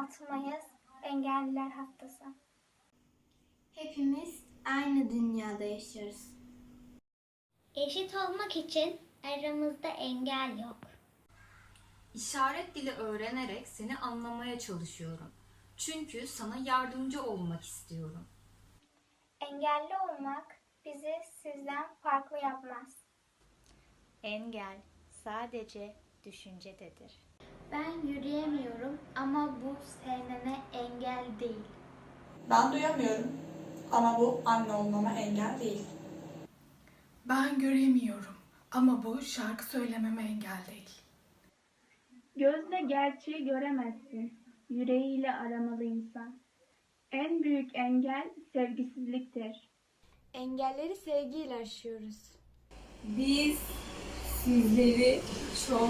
16 Mayıs Engelliler Haftası. Hepimiz aynı dünyada yaşıyoruz. Eşit olmak için aramızda engel yok. İşaret dili öğrenerek seni anlamaya çalışıyorum. Çünkü sana yardımcı olmak istiyorum. Engelli olmak bizi sizden farklı yapmaz. Engel sadece düşüncededir. Ben yürüyemiyorum ama bu sevmeme engel değil. Ben duyamıyorum ama bu anne olmama engel değil. Ben göremiyorum ama bu şarkı söylememe engel değil. Gözle gerçeği göremezsin. Yüreğiyle aramalı insan. En büyük engel sevgisizliktir. Engelleri sevgiyle aşıyoruz. Biz sizleri çok.